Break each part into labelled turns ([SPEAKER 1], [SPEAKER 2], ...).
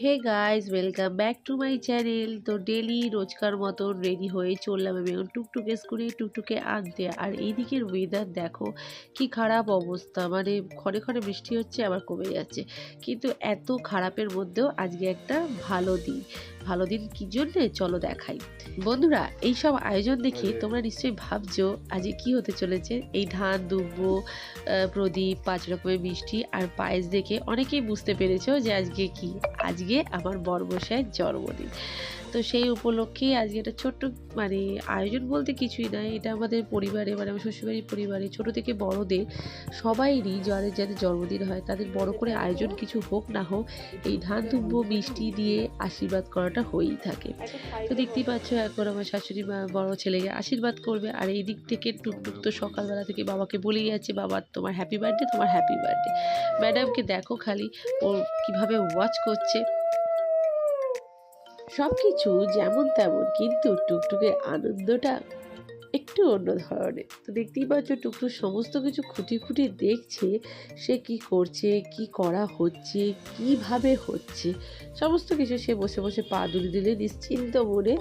[SPEAKER 1] Hey guys welcome back to my channel তো daily রোজকার মতন রেডি হয়ে চললাম আমি এখন টুকটুকে স্কুলে টুকটুকে আনতে। আর এইদিকের ওয়েদার দেখো কি খারাপ অবস্থা। মানে ক্ষণে ক্ষণে বৃষ্টি হচ্ছে আবার কমে যাচ্ছে। কিন্তু এত খারাপের মধ্যেও আজকে একটা ভালো দিন। ভালো দিন কী জন্যে? চলো দেখাই। বন্ধুরা এই সব আয়োজন দেখে তোমরা নিশ্চয়ই ভাবছ আজকে কি হতে চলেছে? এই ধান দুব্বো প্রদীপ পাঁচ রকমের মিষ্টি আর পায়েস দেখে অনেকেই বুঝতে পেরেছ যে আজকে কি। আজকে আমার বর্মশায়ের জন্মদিন। তো সেই উপলক্ষে আজকে একটা ছোট্ট মানে আয়োজন বলতে কিছুই নয় এটা আমাদের পরিবারে মানে আমার শ্বশুরবাড়ির পরিবারে, ছোট থেকে বড়দের সবাইরই যাদের যাদের জন্মদিন হয়, তাদের বড় করে আয়োজন কিছু হোক না হোক, এই ধান দুব্বো মিষ্টি দিয়ে আশীর্বাদ করাটা হয়েই থাকে। তো দেখতেই পাচ্ছ এখন আমার শাশুড়ি মা বড় ছেলেকে আশীর্বাদ করবে। আর এই দিক থেকে টুকটুক তো সকালবেলা থেকে বাবাকে বলেই যাচ্ছে, বাবা, তোমার হ্যাপি বার্থডে তোমার হ্যাপি বার্থডে ম্যাডামকে দেখো খালি, ও কীভাবে ওয়াচ করছে। সব কিছু যেমন তেমন কিন্তু টুকটুকের আনন্দটা একটু অন্য ধরনের। তো দেখতেই পাচ্ছ টুকটুক সমস্ত কিছু খুঁটি খুঁটি দেখছে সে কি করছে কি করা হচ্ছে কীভাবে হচ্ছে সমস্ত কিছু সে বসে বসে পা দুলে দিলে নিশ্চিন্ত মনে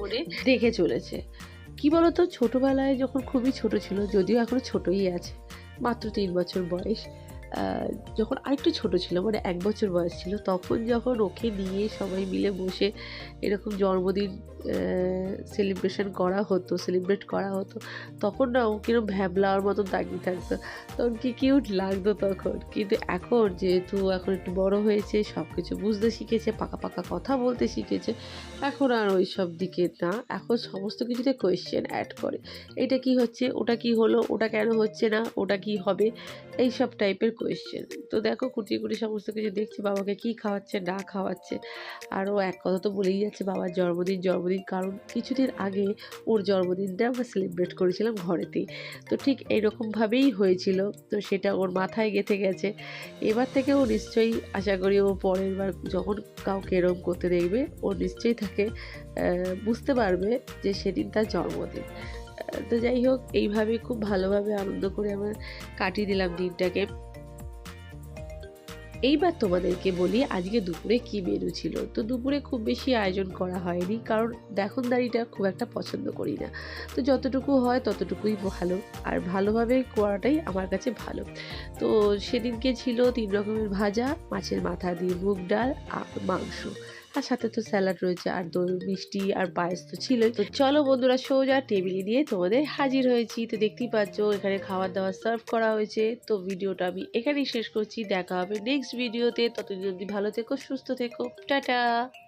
[SPEAKER 1] দেখে চলেছে। কি বলতো? ছোটোবেলায় যখন খুবই ছোট ছিল যদিও এখনও ছোটই আছে মাত্র তিন বছর বয়স যখন আরেকটু ছোট ছিল মানে এক বছর বয়স ছিল, তখন যখন ওকে নিয়ে সবাই মিলে বসে এরকম জন্মদিন সেলিব্রেশন করা হতো সেলিব্রেট করা হতো, তখন না ও কিরম ভ্যাবলার মতো দাঁড়িয়ে থাকতো। তখন কি কিউট লাগতো তখন। কিন্তু এখন যেহেতু এখন একটু বড় হয়েছে সব কিছু বুঝতে শিখেছে, পাকা পাকা কথা বলতে শিখেছে, এখন আর ওই সব দিকে না। এখন সমস্ত কিছুতে কোয়েশ্চেন অ্যাড করে। এটা কি হচ্ছে? ওটা কি হলো? ওটা কেন হচ্ছে না? ওটা কি হবে? এই সব টাইপের কোয়েশ্চেন তো দেখো কুটিয়ে কুটি সমস্ত কিছু দেখছে, বাবাকে কি খাওয়াচ্ছে, না খাওয়াচ্ছে। আরও এক কথা তো বলেই যাচ্ছে বাবার জন্মদিন জন্মদিন। কারণ কিছুদিন আগে ওর জন্মদিনটা আমরা সেলিব্রেট করেছিলাম ঘরেতেই। তো ঠিক এইরকমভাবেই হয়েছিল। তো সেটা ওর মাথায় গেঁথে গেছে। এবার থেকে ও নিশ্চয়ই, আশা করি ও পরের বার যখন কাউকে এরকম করতে দেখবে, ও নিশ্চয়ই তাকে বুঝতে পারবে যে সেদিন তার জন্মদিন। তো যাই হোক, এইভাবে খুব ভালোভাবে আনন্দ করে আমরা কাটিয়ে দিলাম দিনটাকে। এইবার তোমাদেরকে বলি, আজকে দুপুরে কি মেনু ছিল? তো দুপুরে খুব বেশি আয়োজন করা হয়নি, কারণ দেখনদারিটা খুব একটা পছন্দ করি না। তো যতটুকু হয় ততটুকুই ভালো, আর ভালোভাবে করাটাই আমার কাছে ভালো। তো সেদিনকে ছিল তিন রকমের ভাজা, মাছের মাথা দিয়ে মুগ ডাল মাংস। আর সাথে তো স্যালাড রয়েছে আর দই, মিষ্টি আর পায়েস তো ছিলই। তো চলো বন্ধুরা সোজা টেবিলে দিয়ে তোমাদের হাজির হয়েছি। তো দেখতেই পাচ্ছ, এখানে খাবার দাবার সার্ভ করা হয়েছে। তো ভিডিওটা আমি এখানেই শেষ করছি। দেখা হবে নেক্সট ভিডিওতে ততদিন অবধি ভালো থেকো, সুস্থ থেকো। টাটা!